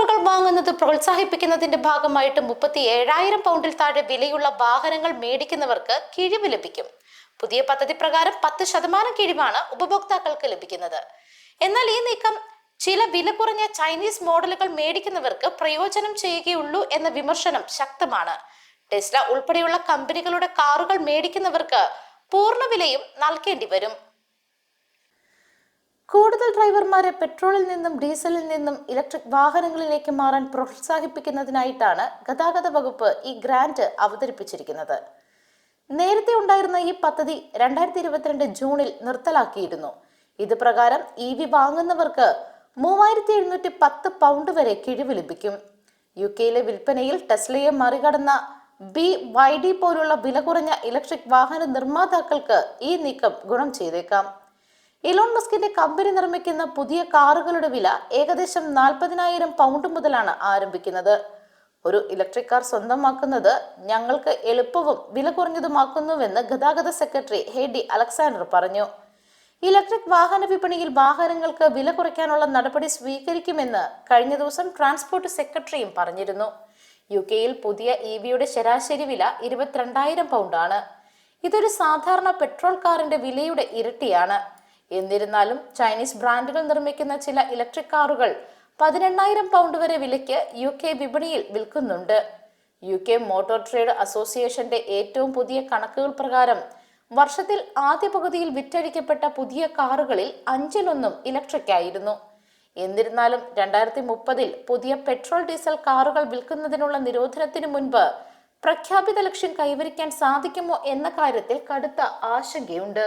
കാറുകൾ വാങ്ങുന്നത് പ്രോത്സാഹിപ്പിക്കുന്നതിന്റെ ഭാഗമായിട്ട് മുപ്പത്തി ഏഴായിരം പൗണ്ടിൽ താഴെ വിലയുള്ള വാഹനങ്ങൾ മേടിക്കുന്നവർക്ക് കിഴിവ് ലഭിക്കും. പുതിയ പദ്ധതി പ്രകാരം പത്ത് ശതമാനം കിഴിവാണ് ഉപഭോക്താക്കൾക്ക് ലഭിക്കുന്നത്. എന്നാൽ ഈ നീക്കം ചില വില കുറഞ്ഞ ചൈനീസ് മോഡലുകൾ മേടിക്കുന്നവർക്ക് പ്രയോജനം ചെയ്യുകയുള്ളൂ എന്ന വിമർശനം ശക്തമാണ്. ടെസ്ല ഉൾപ്പെടെയുള്ള കമ്പനികളുടെ കാറുകൾ മേടിക്കുന്നവർക്ക് പൂർണ വിലയും നൽകേണ്ടി വരും. കൂടുതൽ ഡ്രൈവർമാരെ പെട്രോളിൽ നിന്നും ഡീസലിൽ നിന്നും ഇലക്ട്രിക് വാഹനങ്ങളിലേക്ക് മാറാൻ പ്രോത്സാഹിപ്പിക്കുന്നതിനായിട്ടാണ് ഗതാഗത വകുപ്പ് ഈ ഗ്രാന്റ് അവതരിപ്പിച്ചിരിക്കുന്നത്. നേരത്തെ ഉണ്ടായിരുന്ന ഈ പദ്ധതി രണ്ടായിരത്തി ഇരുപത്തിരണ്ട് ജൂണിൽ നിർത്തലാക്കിയിരുന്നു. ഇത് പ്രകാരം ഇ വി വാങ്ങുന്നവർക്ക് മൂവായിരത്തി എഴുന്നൂറ്റി പത്ത് പൗണ്ട് വരെ കിഴിവ് ലഭിക്കും. യു കെയിലെ വിൽപ്പനയിൽ ടെസ്ലയെ മറികടന്ന ബി വൈ ഡി പോലുള്ള വില കുറഞ്ഞ ഇലക്ട്രിക് വാഹന നിർമ്മാതാക്കൾക്ക് ഈ നീക്കം ഗുണം ചെയ്തേക്കാം. ഇലോൺ മസ്കിന്റെ കമ്പനി നിർമ്മിക്കുന്ന പുതിയ കാറുകളുടെ വില ഏകദേശം നാൽപ്പതിനായിരം പൗണ്ട് മുതലാണ് ആരംഭിക്കുന്നത്. ഒരു ഇലക്ട്രിക് കാർ സ്വന്തമാക്കുന്നത് ഞങ്ങൾക്ക് എളുപ്പവും വില കുറഞ്ഞതുമാക്കുന്നുവെന്ന് ഗതാഗത സെക്രട്ടറി ഹെഡി അലക്സാണ്ടർ പറഞ്ഞു. ഇലക്ട്രിക് വാഹന വിപണിയിൽ വാഹനങ്ങൾക്ക് വില കുറയ്ക്കാനുള്ള നടപടി സ്വീകരിക്കുമെന്ന് കഴിഞ്ഞ ദിവസം ട്രാൻസ്പോർട്ട് സെക്രട്ടറിയും പറഞ്ഞിരുന്നു. യു കെയിൽ പുതിയ ഇ വിയുടെ ശരാശരി വില ഇരുപത്തിരണ്ടായിരം പൗണ്ടാണ്. ഇതൊരു സാധാരണ പെട്രോൾ കാറിന്റെ വിലയുടെ ഇരട്ടിയാണ്. എന്നിരുന്നാലും ചൈനീസ് ബ്രാൻഡുകൾ നിർമ്മിക്കുന്ന ചില ഇലക്ട്രിക് കാറുകൾ പതിനെണ്ണായിരം പൗണ്ട് വരെ വിലയ്ക്ക് യു കെ വിപണിയിൽ വിൽക്കുന്നുണ്ട്. യു കെ മോട്ടോർ ട്രേഡ് അസോസിയേഷന്റെ ഏറ്റവും പുതിയ കണക്കുകൾ പ്രകാരം വർഷത്തിൽ ആദ്യ പകുതിയിൽ വിറ്റഴിക്കപ്പെട്ട പുതിയ കാറുകളിൽ അഞ്ചിലൊന്നും ഇലക്ട്രിക് ആയിരുന്നു. എന്നിരുന്നാലും രണ്ടായിരത്തി മുപ്പതിൽ പുതിയ പെട്രോൾ ഡീസൽ കാറുകൾ വിൽക്കുന്നതിനുള്ള നിരോധനത്തിന് മുൻപ് പ്രഖ്യാപിത ലക്ഷ്യം കൈവരിക്കാൻ സാധിക്കുമോ എന്ന കാര്യത്തിൽ കടുത്ത ആശങ്കയുണ്ട്.